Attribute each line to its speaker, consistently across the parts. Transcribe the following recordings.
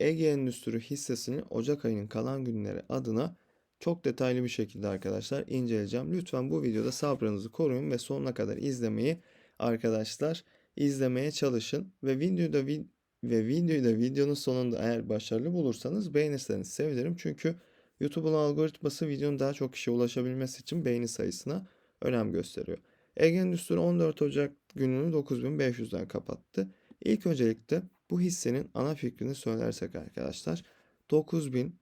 Speaker 1: Ege Endüstri hissesini Ocak ayının kalan günleri adına çok detaylı bir şekilde arkadaşlar inceleyeceğim. Lütfen bu videoda sabrınızı koruyun ve sonuna kadar izlemeyi arkadaşlar izlemeye çalışın ve videoda vi- ve videoyu da videonun sonunda eğer başarılı bulursanız beğenirseniz sevinirim. Çünkü YouTube'un algoritması videonun daha çok kişiye ulaşabilmesi için beğeni sayısına önem gösteriyor. Ege Endüstri 14 Ocak gününü 9500'den kapattı. İlk öncelikle bu hissenin ana fikrini söylersek arkadaşlar 9000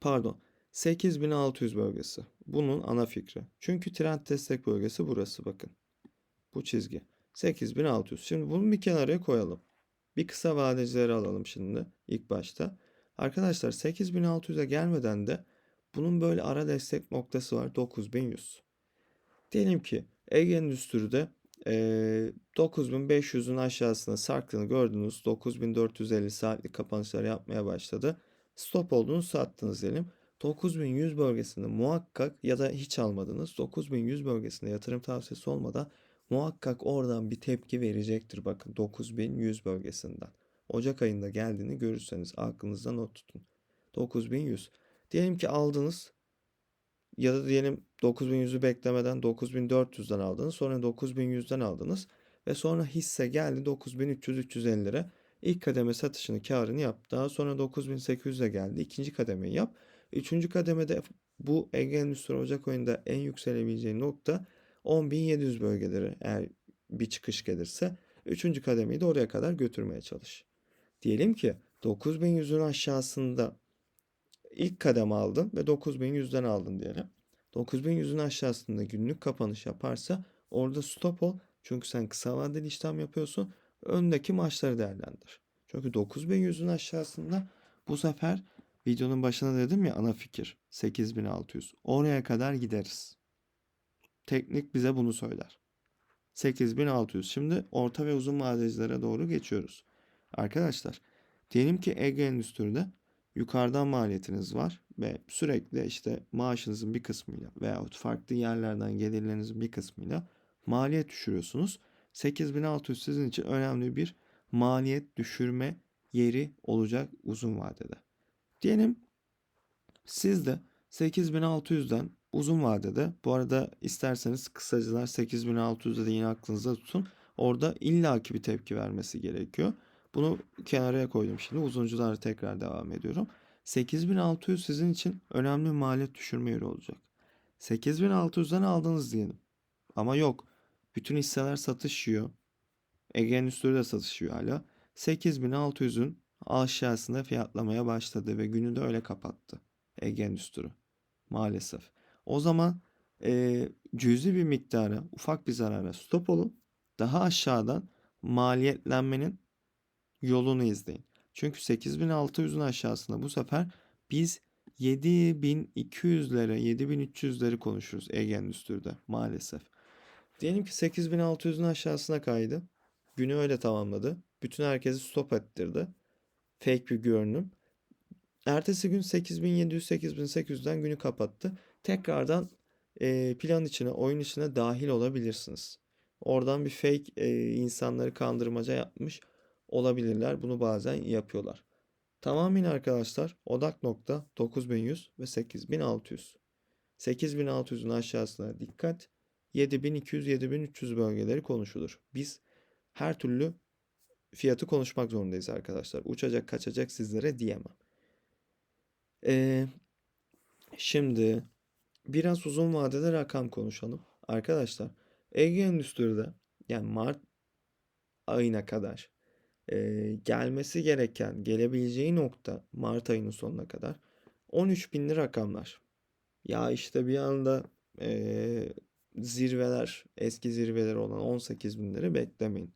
Speaker 1: pardon 8600 bölgesi. Bunun ana fikri. Çünkü trend destek bölgesi burası bakın. Bu çizgi. 8600. Şimdi bunu bir kenara koyalım. Bir kısa vadecileri alalım şimdi ilk başta. Arkadaşlar 8600'e gelmeden de bunun böyle ara destek noktası var 9100. Diyelim ki Ege Endüstri'de eee 9500'ün aşağısına sarktığını gördünüz. 9450 saatlik kapanışlar yapmaya başladı. Stop olduğunu sattınız diyelim. 9100 bölgesinde muhakkak ya da hiç almadınız. 9100 bölgesinde yatırım tavsiyesi olmadan muhakkak oradan bir tepki verecektir. Bakın 9100 bölgesinden. Ocak ayında geldiğini görürseniz aklınızda not tutun. 9100. Diyelim ki aldınız ya da diyelim 9100'ü beklemeden 9400'den aldınız. Sonra 9100'den aldınız. Ve sonra hisse geldi 9300-350 lira. İlk kademe satışını karını yap. Daha sonra 9800'e geldi. İkinci kademeyi yap. Üçüncü kademede bu Ege Endüstri Ocak ayında en yükselebileceği nokta 10.700 bölgeleri eğer bir çıkış gelirse. Üçüncü kademeyi de oraya kadar götürmeye çalış. Diyelim ki 9100'ün aşağısında ilk kademe aldın ve 9100'den aldın diyelim. 9100'ün aşağısında günlük kapanış yaparsa orada stop ol. Çünkü sen kısa vadeli işlem yapıyorsun. Öndeki maçları değerlendir. Çünkü 9100'ün aşağısında bu sefer videonun başına dedim ya ana fikir 8600. Oraya kadar gideriz. Teknik bize bunu söyler. 8600. Şimdi orta ve uzun vadecilere doğru geçiyoruz. Arkadaşlar diyelim ki Ege Endüstri'de yukarıdan maliyetiniz var ve sürekli işte maaşınızın bir kısmıyla veyahut farklı yerlerden gelirlerinizin bir kısmıyla maliyet düşürüyorsunuz. 8600 sizin için önemli bir maliyet düşürme yeri olacak uzun vadede. Diyelim siz de 8600'den uzun vadede bu arada isterseniz kısacılar 8600'de de yine aklınızda tutun. Orada illaki bir tepki vermesi gerekiyor. Bunu kenara koydum şimdi. Uzunculara tekrar devam ediyorum. 8600 sizin için önemli maliyet düşürme yeri olacak. 8600'den aldınız diyelim. Ama yok. Bütün hisseler satışıyor. Ege Endüstri de satışıyor hala. 8600'ün aşağısında fiyatlamaya başladı ve günü de öyle kapattı. Ege Endüstri. Maalesef. O zaman e, cüzi bir miktara, ufak bir zarara stop olun. Daha aşağıdan maliyetlenmenin yolunu izleyin. Çünkü 8600'ün aşağısında bu sefer biz 7200'lere, 7300'leri konuşuruz Ege Endüstri'de maalesef. Diyelim ki 8600'ün aşağısına kaydı. Günü öyle tamamladı. Bütün herkesi stop ettirdi. Fake bir görünüm. Ertesi gün 8700-8800'den günü kapattı. Tekrardan e, plan içine, oyun içine dahil olabilirsiniz. Oradan bir fake e, insanları kandırmaca yapmış olabilirler. Bunu bazen yapıyorlar. Tamamen arkadaşlar odak nokta 9100 ve 8600. 8600'ün aşağısına dikkat. 7200-7300 bölgeleri konuşulur. Biz her türlü fiyatı konuşmak zorundayız arkadaşlar. Uçacak kaçacak sizlere diyemem. Ee, şimdi biraz uzun vadede rakam konuşalım. Arkadaşlar Ege Endüstri'de yani Mart ayına kadar e, gelmesi gereken, gelebileceği nokta Mart ayının sonuna kadar 13 binli rakamlar. Ya işte bir anda e, zirveler, eski zirveler olan 18 binleri beklemeyin.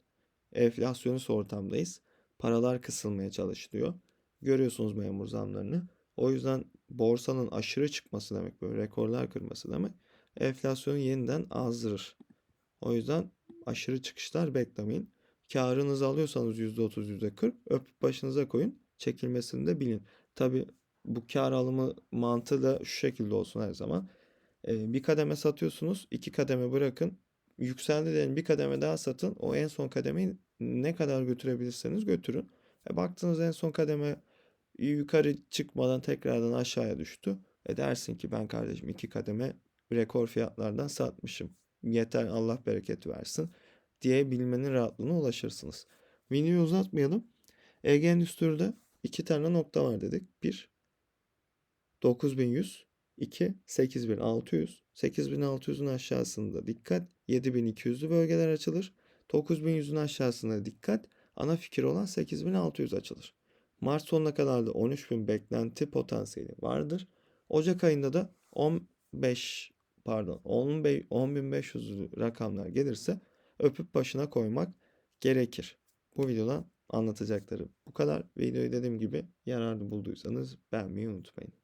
Speaker 1: Enflasyonist ortamdayız. Paralar kısılmaya çalışılıyor. Görüyorsunuz memur zamlarını. O yüzden borsanın aşırı çıkması demek, böyle rekorlar kırması demek enflasyonu yeniden azdırır. O yüzden aşırı çıkışlar beklemeyin. Karınızı alıyorsanız %30, %40 öpüp başınıza koyun. Çekilmesini de bilin. Tabi bu kar alımı mantığı da şu şekilde olsun her zaman. Ee, bir kademe satıyorsunuz, iki kademe bırakın. Yükseldi diyelim bir kademe daha satın. O en son kademeyi ne kadar götürebilirseniz götürün. E baktınız en son kademe yukarı çıkmadan tekrardan aşağıya düştü. E dersin ki ben kardeşim iki kademe rekor fiyatlardan satmışım. Yeter Allah bereket versin diye bilmenin rahatlığına ulaşırsınız. Videoyu uzatmayalım. Ege Endüstri'de iki tane nokta var dedik. Bir 9100 2 8600 8600'ün aşağısında dikkat 7200'lü bölgeler açılır. 9100'ün aşağısında dikkat ana fikir olan 8600 açılır. Mart sonuna kadar da 13000 beklenti potansiyeli vardır. Ocak ayında da 15 pardon 10500 rakamlar gelirse öpüp başına koymak gerekir. Bu videodan anlatacakları bu kadar. Videoyu dediğim gibi yararlı bulduysanız beğenmeyi unutmayın.